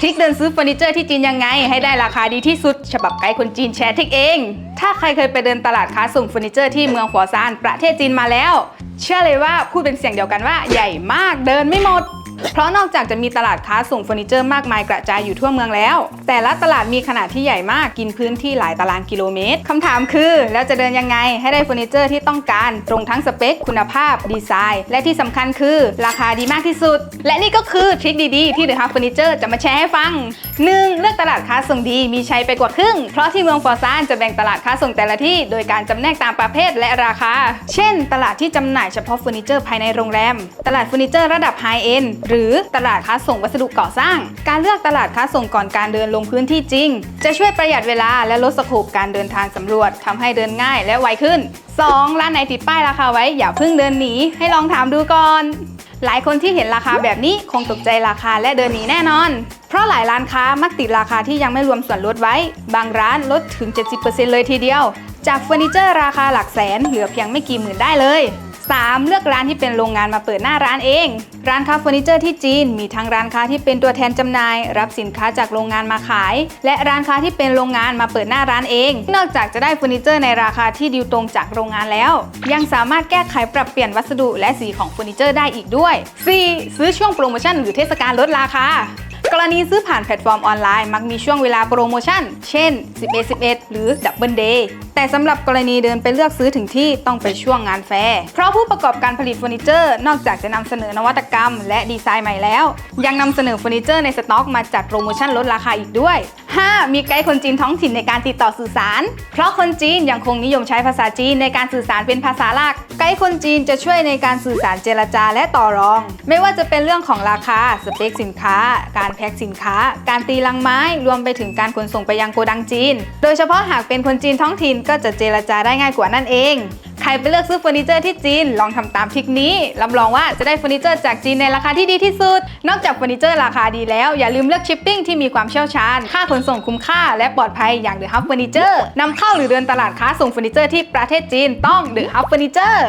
ทริคเดินซื้อเฟอร์นิเจอร์ที่จีนยังไง ให้ได้ราคาดีที่สุด ฉบับไกด์คนจีนแชร์ทริคเอง ถ้าใครเคยไปเดินตลาดค้าส่งเฟอร์นิเจอร์ที่เมืองหัวซานประเทศจีนมาแล้ว เชื่อเลยว่าพูดเป็นเสียงเดียวกันว่าใหญ่มากเดินไม่หมด เพราะนอกจากจะมีตลาดค้าส่งเฟอร์นิเจอร์มากมายกระจายอยู่ทั่วเมืองแล้ว แต่ละตลาดมีขนาดที่ใหญ่มากกินพื้นที่หลายตารางกิโลเมตรคำถามคือแล้วจะเดินยังไงให้ได้เฟอร์นิเจอร์ที่ต้องการ ตรงทั้งสเปค คุณภาพ ดีไซน์ และที่สำคัญคือ ราคาดีมากที่สุด และนี่ก็คือทริคดีๆ ที่เดอะฮับเฟอร์นิเจอร์จะมาแชร์ให้ฟัง 1. เลือกตลาดค้าส่งดีมีใชัยไปกว่าครึ่ง เพราะที่เมืองฟอร์ซานจะแบ่งตลาดค้าส่งแต่ละที่ โดยการจำแนกตามประเภทและราคา เช่น ตลาดที่จำหน่ายเฉพาะเฟอร์นิเจอร์ภายในโรงแรม ตลาดเฟอร์นิเจอร์ระดับไฮเอ็นหรือตลาดค้าส่งวัสดุก่อสร้าง การเลือกตลาดค้าส่งก่อนการเดินลงพื้นที่จริง จะช่วยประหยัดเวลาและลดสโคปการเดินทางสำรวจทำให้เดินง่ายและไวขึ้น 2. ร้านไหนติดป้ายราคาไว้อย่าเพิ่งเดินหนีให้ลองถามดูก่อน หลายคนที่เห็นราคาแบบนี้คงตกใจราคาและเดินหนีแน่นอน เพราะหลายร้านค้ามักติดราคาที่ยังไม่รวมส่วนลดไว้ บางร้านลดถึง 70%เลยทีเดียว จากเฟอร์นิเจอร์ราคาหลักแสนเหลือเพียงไม่กี่หมื่นได้เลย 3. เลือกร้านที่เป็นโรงงานมาเปิดหน้าร้านเอง ร้านค้าเฟอร์นิเจอร์ที่จีน มีทั้งร้านค้าที่เป็นตัวแทนจำหน่าย รับสินค้าจากโรงงานมาขาย และร้านค้าที่เป็นโรงงานมาเปิดหน้าร้านเอง นอกจากจะได้เฟอร์นิเจอร์ในราคาที่ดีตรงจากโรงงานแล้ว ยังสามารถแก้ไขปรับเปลี่ยนวัสดุและสีของเฟอร์นิเจอร์ได้อีกด้วย 4. ซื้อช่วงโปรโมชั่นหรือเทศกาลลดราคา กรณีซื้อผ่านแพลตฟอร์มออนไลน์มักมีช่วงเวลาโปรโมชั่น เช่น 11 11 หรือ Double Day แต่สำหรับกรณีเดินไปเลือกซื้อถึงที่ต้องไปช่วงงานแฟร์ เพราะผู้ประกอบการผลิตเฟอร์นิเจอร์นอกจากจะนำเสนอนวัตกรรม และดีไซน์ใหม่แล้ว ยังนำเสนอเฟอร์นิเจอร์ในสต็อกมาจัดโปรโมชั่นลดราคาอีกด้วย 5. มีไกด์คนจีนท้องถิ่นในการติดต่อสื่อสาร เพราะคนจีนยังคงนิยมใช้ภาษาจีนในการสื่อสารเป็นภาษาหลัก ไกด์คนจีนจะช่วยในการสื่อสารเจรจาและต่อรอง ไม่ว่าจะเป็นเรื่องของราคา สเปคสินค้า การแพ็คสินค้า การตีลังไม้รวมไปถึงการขนส่งไปยังโกดังจีน โดยเฉพาะหากเป็นคนจีนท้องถิ่นก็จะเจรจาได้ง่ายกว่านั่นเอง ใครไปเลือกซื้อเฟอร์นิเจอร์ที่จีน ลองทำตามทริคนี้รับรองว่าจะได้เฟอร์นิเจอร์จากจีนในราคาที่ดีที่สุด นอกจากเฟอร์นิเจอร์ราคาดีแล้วอย่าลืมเลือกชิปปิ้งที่มีความเชี่ยวชาญ ค่าขนส่งคุ้มค่าและปลอดภัยอย่างเดอะฮับเฟอร์นิเจอร์นำเข้าหรือเดินตลาดค้าส่งเฟอร์นิเจอร์ที่ประเทศจีนต้องเดอะฮับเฟอร์นิเจอร์